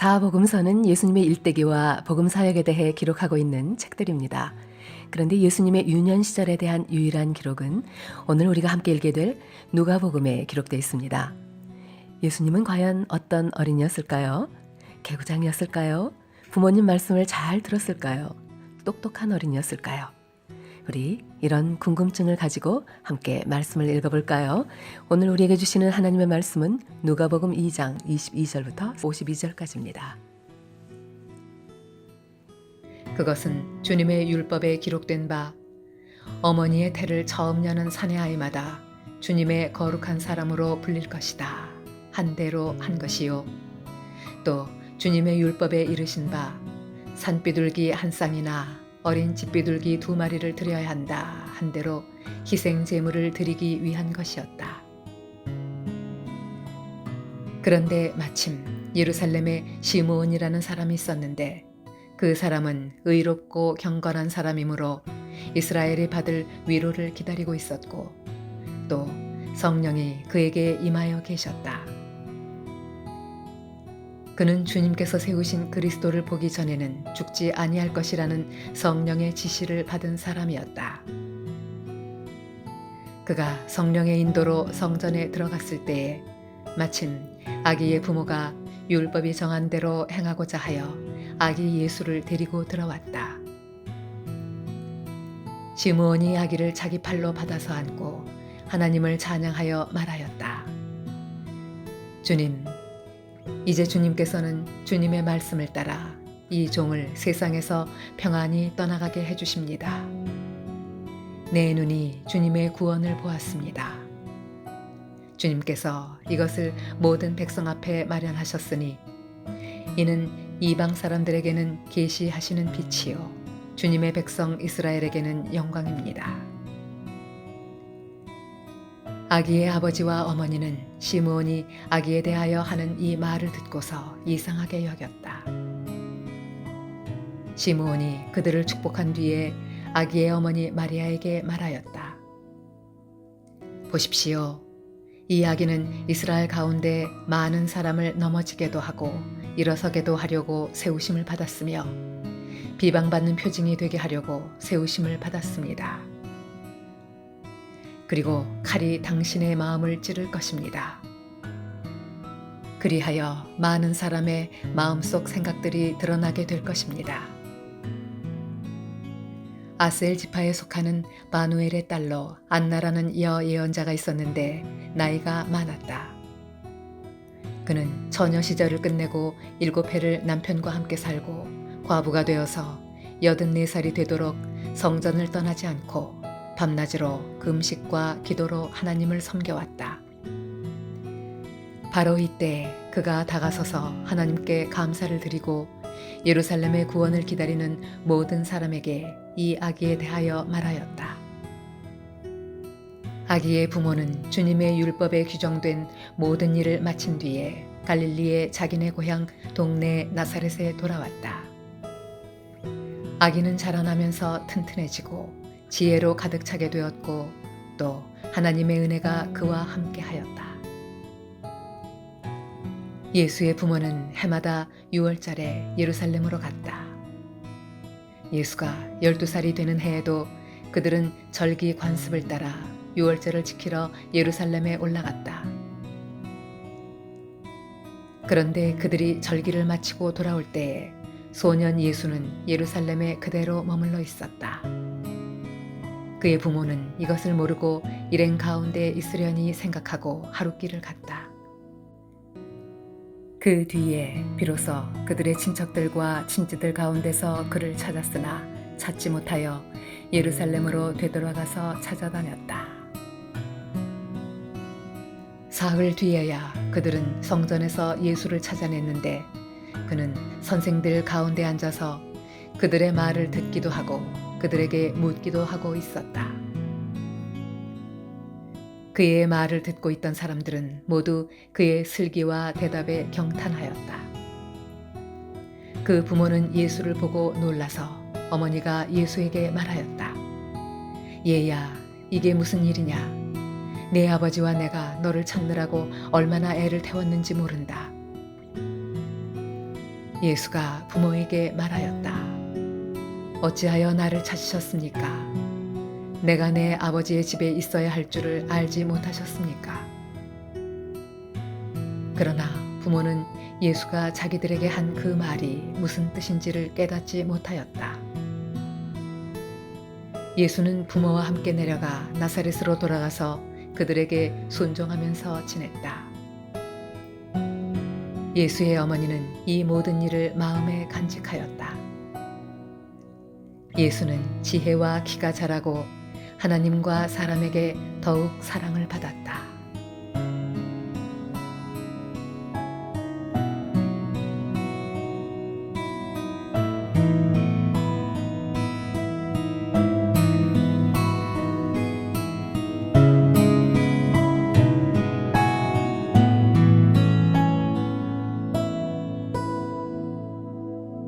누가복음서는 예수님의 일대기와 복음 사역에 대해 기록하고 있는 책들입니다. 그런데 예수님의 유년 시절에 대한 유일한 기록은 오늘 우리가 함께 읽게 될 누가복음에 기록되어 있습니다. 예수님은 과연 어떤 어린이였을까요? 개구장이었을까요? 부모님 말씀을 잘 들었을까요? 똑똑한 어린이였을까요? 우리 이런 궁금증을 가지고 함께 말씀을 읽어볼까요? 오늘 우리에게 주시는 하나님의 말씀은 누가복음 2장 22절부터 52절까지입니다. 그것은 주님의 율법에 기록된 바 어머니의 태를 처음 여는 사내 아이마다 주님의 거룩한 사람으로 불릴 것이다. 한 대로 한 것이요. 또 주님의 율법에 이르신 바 산비둘기 한 쌍이나 어린 집비둘기 두 마리를 드려야 한다. 한 대로 희생 제물을 드리기 위한 것이었다. 그런데 마침 예루살렘에 시므온이라는 사람이 있었는데 그 사람은 의롭고 경건한 사람이므로 이스라엘이 받을 위로를 기다리고 있었고 또 성령이 그에게 임하여 계셨다. 그는 주님께서 세우신 그리스도를 보기 전에는 죽지 아니할 것이라는 성령의 지시를 받은 사람이었다. 그가 성령의 인도로 성전에 들어갔을 때에 마침 아기의 부모가 율법이 정한 대로 행하고자 하여 아기 예수를 데리고 들어왔다. 시므온이 아기를 자기 팔로 받아서 안고 하나님을 찬양하여 말하였다. 주님, 이제 주님께서는 주님의 말씀을 따라 이 종을 세상에서 평안히 떠나가게 해주십니다. 내 눈이 주님의 구원을 보았습니다. 주님께서 이것을 모든 백성 앞에 마련하셨으니 이는 이방 사람들에게는 계시하시는 빛이요 주님의 백성 이스라엘에게는 영광입니다. 아기의 아버지와 어머니는 시므온이 아기에 대하여 하는 이 말을 듣고서 이상하게 여겼다. 시므온이 그들을 축복한 뒤에 아기의 어머니 마리아에게 말하였다. 보십시오. 이 아기는 이스라엘 가운데 많은 사람을 넘어지게도 하고 일어서게도 하려고 세우심을 받았으며 비방받는 표징이 되게 하려고 세우심을 받았습니다. 그리고 칼이 당신의 마음을 찌를 것입니다. 그리하여 많은 사람의 마음속 생각들이 드러나게 될 것입니다. 아셀 지파에 속하는 바누엘의 딸로 안나라는 여 예언자가 있었는데 나이가 많았다. 그는 처녀 시절을 끝내고 일곱 해를 남편과 함께 살고 과부가 되어서 여든 네 살이 되도록 성전을 떠나지 않고 밤낮으로 금식과 기도로 하나님을 섬겨왔다. 바로 이때 그가 다가서서 하나님께 감사를 드리고 예루살렘의 구원을 기다리는 모든 사람에게 이 아기에 대하여 말하였다. 아기의 부모는 주님의 율법에 규정된 모든 일을 마친 뒤에 갈릴리의 자기네 고향 동네 나사렛에 돌아왔다. 아기는 자라나면서 튼튼해지고 지혜로 가득 차게 되었고 또 하나님의 은혜가 그와 함께 하였다. 예수의 부모는 해마다 6월달에 예루살렘으로 갔다. 예수가 12살이 되는 해에도 그들은 절기 관습을 따라 6월절을 지키러 예루살렘에 올라갔다. 그런데 그들이 절기를 마치고 돌아올 때에 소년 예수는 예루살렘에 그대로 머물러 있었다. 그의 부모는 이것을 모르고 일행 가운데 있으려니 생각하고 하룻길을 갔다. 그 뒤에 비로소 그들의 친척들과 친지들 가운데서 그를 찾았으나 찾지 못하여 예루살렘으로 되돌아가서 찾아다녔다. 사흘 뒤에야 그들은 성전에서 예수를 찾아냈는데 그는 선생들 가운데 앉아서 그들의 말을 듣기도 하고 그들에게 묻기도 하고 있었다. 그의 말을 듣고 있던 사람들은 모두 그의 슬기와 대답에 경탄하였다. 그 부모는 예수를 보고 놀라서 어머니가 예수에게 말하였다. 얘야, 이게 무슨 일이냐? 내 아버지와 내가 너를 찾느라고 얼마나 애를 태웠는지 모른다. 예수가 부모에게 말하였다. 어찌하여 나를 찾으셨습니까? 내가 내 아버지의 집에 있어야 할 줄을 알지 못하셨습니까? 그러나 부모는 예수가 자기들에게 한 그 말이 무슨 뜻인지를 깨닫지 못하였다. 예수는 부모와 함께 내려가 나사렛으로 돌아가서 그들에게 순종하면서 지냈다. 예수의 어머니는 이 모든 일을 마음에 간직하였다. 예수는 지혜와 키가 자라고 하나님과 사람에게 더욱 사랑을 받았다.